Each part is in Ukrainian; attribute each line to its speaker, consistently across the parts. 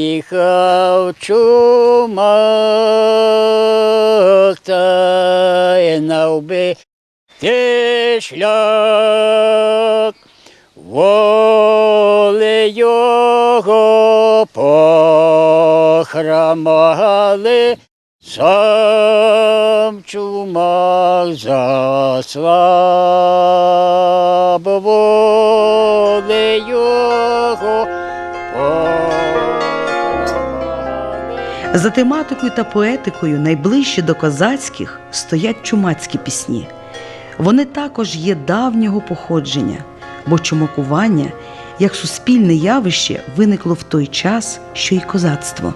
Speaker 1: Їхав чумак, та навби ти шлях, воле його похрамали, сам чумак заслав.
Speaker 2: За тематикою та поетикою найближче до козацьких стоять чумацькі пісні. Вони також є давнього походження, бо чумакування як суспільне явище виникло в той час, що й козацтво.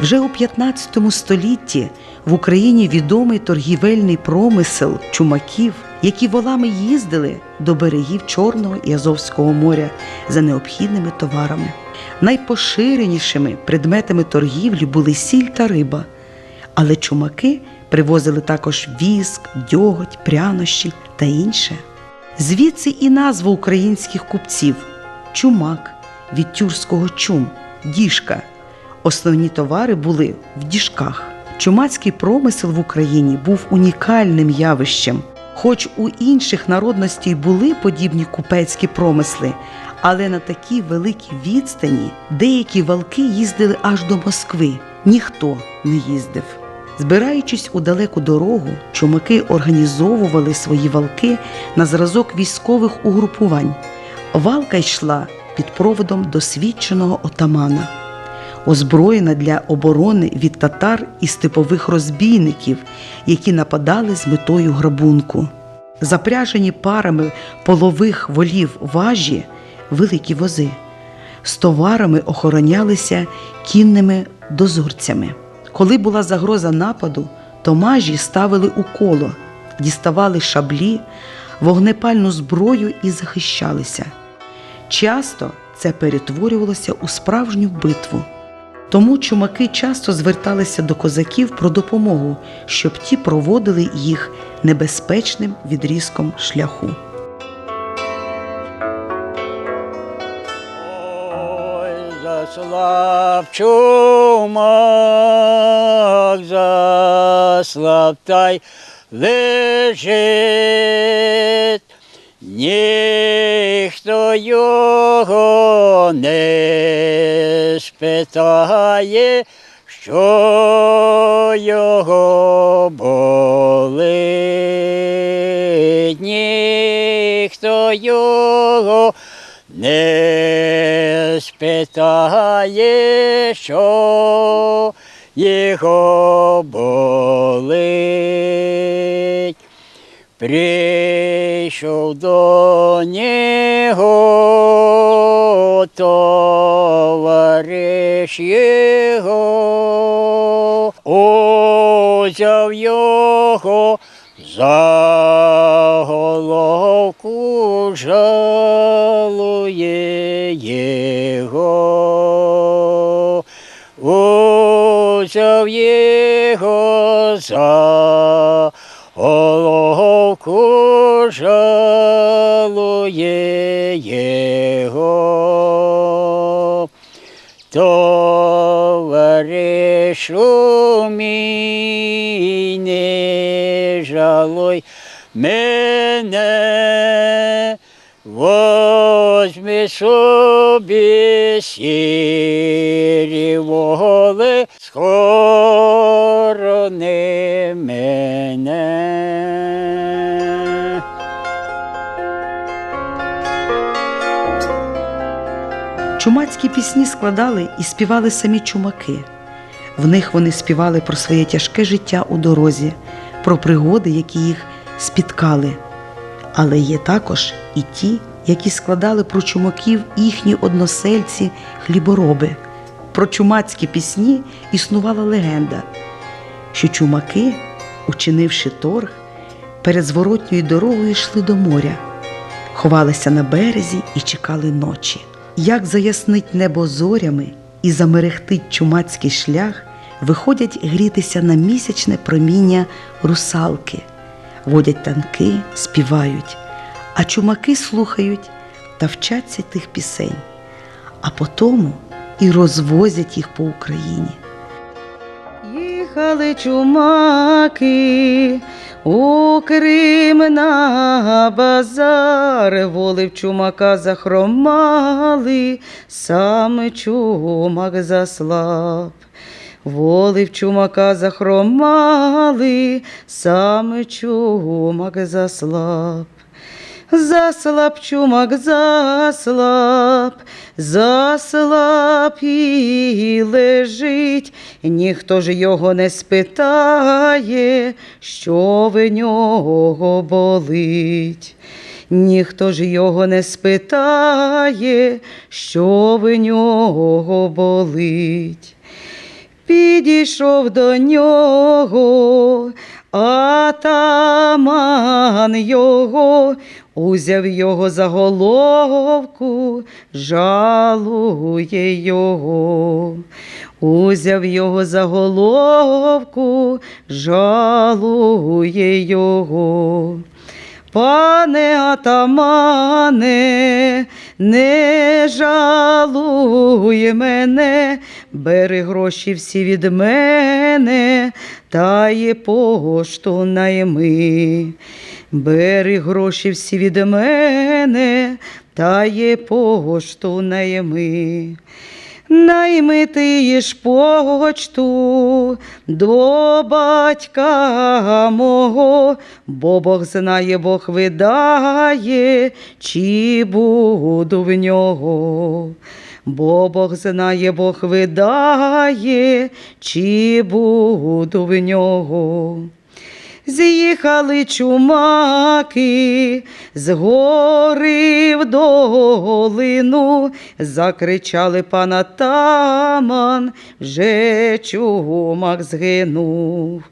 Speaker 2: Вже у 15 столітті в Україні відомий торгівельний промисел чумаків, які волами їздили до берегів Чорного і Азовського моря за необхідними товарами. Найпоширенішими предметами торгівлі були сіль та риба, але чумаки привозили також віск, дьоготь, прянощі та інше. Звідси і назва українських купців чумак від тюркського чум, діжка. Основні товари були в діжках. Чумацький промисел в Україні був унікальним явищем. Хоч у інших народностей були подібні купецькі промисли, але на такій великій відстані деякі валки їздили аж до Москви. Ніхто не їздив. Збираючись у далеку дорогу, чумаки організовували свої валки на зразок військових угрупувань. Валка йшла під проводом досвідченого отамана, озброєна для оборони від татар і степових розбійників, які нападали з метою грабунку. Запряжені парами полових волів важі, великі вози, з товарами охоронялися кінними дозорцями. Коли була загроза нападу, то мажі ставили у коло, діставали шаблі, вогнепальну зброю і захищалися. Часто це перетворювалося у справжню битву. Тому чумаки часто зверталися до козаків про допомогу, щоб ті проводили їх небезпечним відрізком шляху.
Speaker 1: Ой, заслав чумак, заслав та й лежить. Ніхто його не спитає, що його болить. Ніхто його не спитає, що його болить. Прийшов до нього товариш його, узяв його за головку, жалує його, узяв його за головку, жалує його. Товаришу мій, не жалуй мене, возьми собі сірі
Speaker 2: пісні складали і співали самі чумаки. В них вони співали про своє тяжке життя у дорозі, про пригоди, які їх спіткали. Але є також і ті, які складали про чумаків їхні односельці, хлібороби. Про чумацькі пісні існувала легенда, що чумаки, учинивши торг, перед зворотньою дорогою йшли до моря, ховалися на березі і чекали ночі. Як заяснить небо зорями і замерехтить чумацький шлях, виходять грітися на місячне проміння русалки, водять танки, співають, а чумаки слухають та вчаться тих пісень, а потому і розвозять їх по Україні.
Speaker 1: Їх
Speaker 2: Їхали чумаки у Крим на базар, воли в чумака захромали, саме чумак заслаб. Воли в чумака захромали, саме чумак заслаб. Заслаб чумак, заслаб, заслаб і лежить, ніхто ж його не спитає, що в нього болить. Ніхто ж його не спитає, що в нього болить. Підійшов до нього, атаман його, узяв його за головку, жалує його. Узяв його за головку, жалує його. Пане атамане, не жалуй мене, бери гроші всі від мене, та є пошту найми. Бери гроші всі від мене, та є пошту найми. Найми ти ж почту до батька мого, бо Бог знає, Бог видає, чи буду в нього. Бо Бог знає, Бог видає, чи буду в нього. З'їхали чумаки з гори в долину, закричали пан атаман, вже чумак згинув.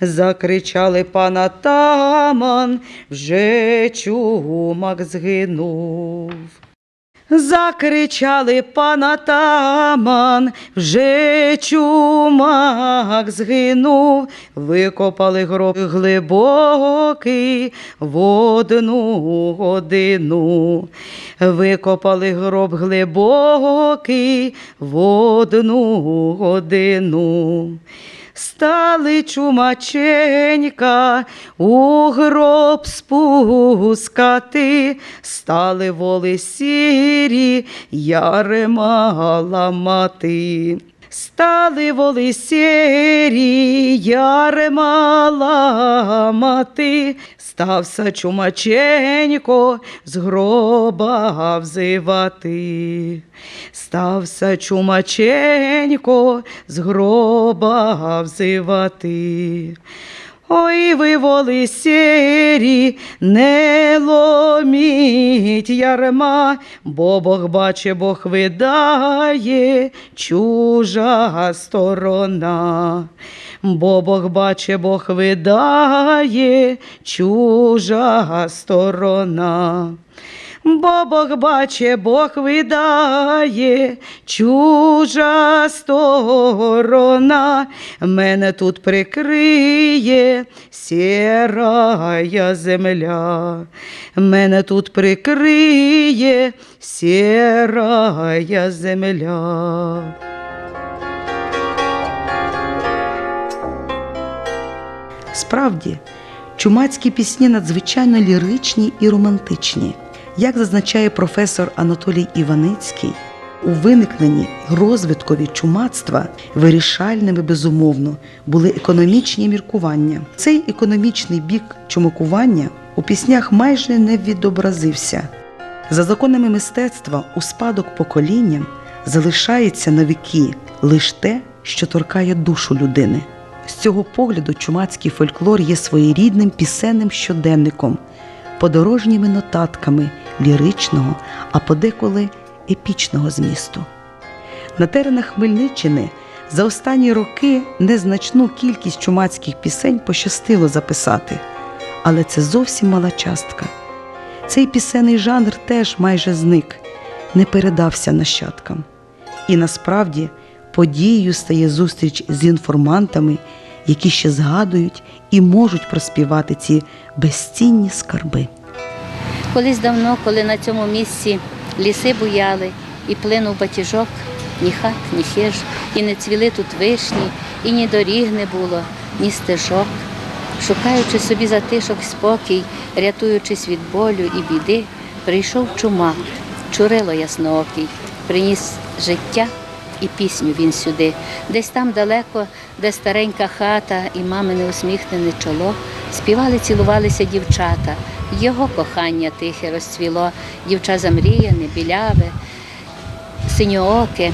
Speaker 2: Закричали пан атаман, вже чумак згинув. Закричали пан атаман, вже чумак згинув, викопали гроб глибокий в одну годину. Викопали гроб глибокий в одну годину. Стали чумаченька у гроб спускати, стали воли сірі, ярема ламати. Стали воли сірі, ярема ламати, стався чумаченько з гроба взивати. Стався чумаченько з гроба взивати. Ой, ви воли сірі, не ломіть ярма, бо Бог баче, Бог видає, чужа сторона. Бо Бог баче, Бог видає, чужа сторона. Бо Бог баче, Бог видає, чужа сторона, мене тут прикриє сірая земля, мене тут прикриє сірая земля. Справді, чумацькі пісні надзвичайно ліричні і романтичні. Як зазначає професор Анатолій Іваницький, у виникненні розвиткові чумацтва вирішальними безумовно були економічні міркування. Цей економічний бік чумакування у піснях майже не відобразився. За законами мистецтва у спадок поколінням залишається на віки лише те, що торкає душу людини. З цього погляду чумацький фольклор є своєрідним пісенним щоденником, подорожніми нотатками ліричного, а подеколи епічного змісту. На теренах Хмельниччини за останні роки незначну кількість чумацьких пісень пощастило записати, але це зовсім мала частка. Цей пісенний жанр теж майже зник, не передався нащадкам. І насправді подією стає зустріч з інформантами, які ще згадують і можуть проспівати ці безцінні скарби.
Speaker 3: Колись давно, коли на цьому місці ліси буяли і плинув батіжок, ні хат, ні хиж, і не цвіли тут вишні, і ні доріг не було, ні стежок. Шукаючи собі затишок спокій, рятуючись від болю і біди, прийшов чумак, чурило ясноокий, приніс життя і пісню він сюди. Десь там далеко, де старенька хата і мамине усміхнене чоло, співали, цілувалися дівчата. Його кохання тихе розцвіло, дівча замріяне, біляве, синьооке,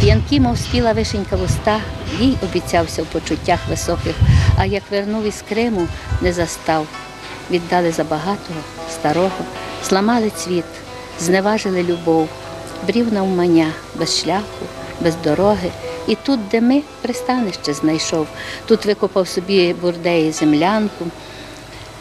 Speaker 3: п'янки, мов спіла вишенька в уста, їй обіцявся в почуттях високих, а як вернув із Криму, не застав. Віддали забагатого, старого, зламали цвіт, зневажили любов, брів навмання, без шляху, без дороги. І тут, де ми, пристанище знайшов. Тут викопав собі бурдеї землянку,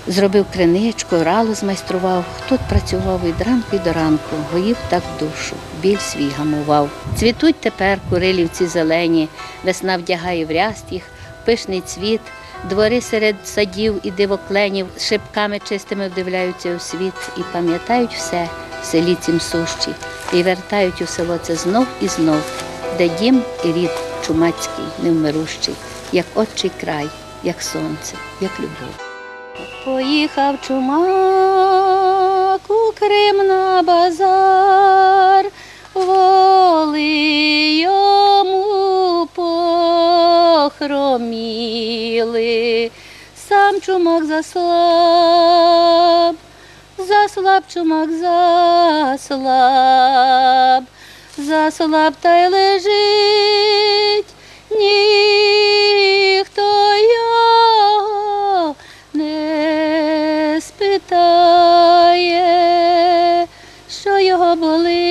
Speaker 3: Зробив криничку, ралу змайстрував. Тут працював від ранку й до ранку, гоїв так душу, біль свій гамував. Цвітуть тепер курилівці зелені, весна вдягає в ряст їх, пишний цвіт, двори серед садів і дивокленів, шибками чистими вдивляються у світ і пам'ятають все в селі цім сущі, і вертають у село це знов і знов, де дім і рід чумацький, невмирущий, як отчий край, як сонце, як любов. Поїхав чумак у Крим на базар, воли йому похроміли, сам чумак заслаб, заслаб чумак заслаб, заслаб та й лежить, ніхто його не спитає, що його болить.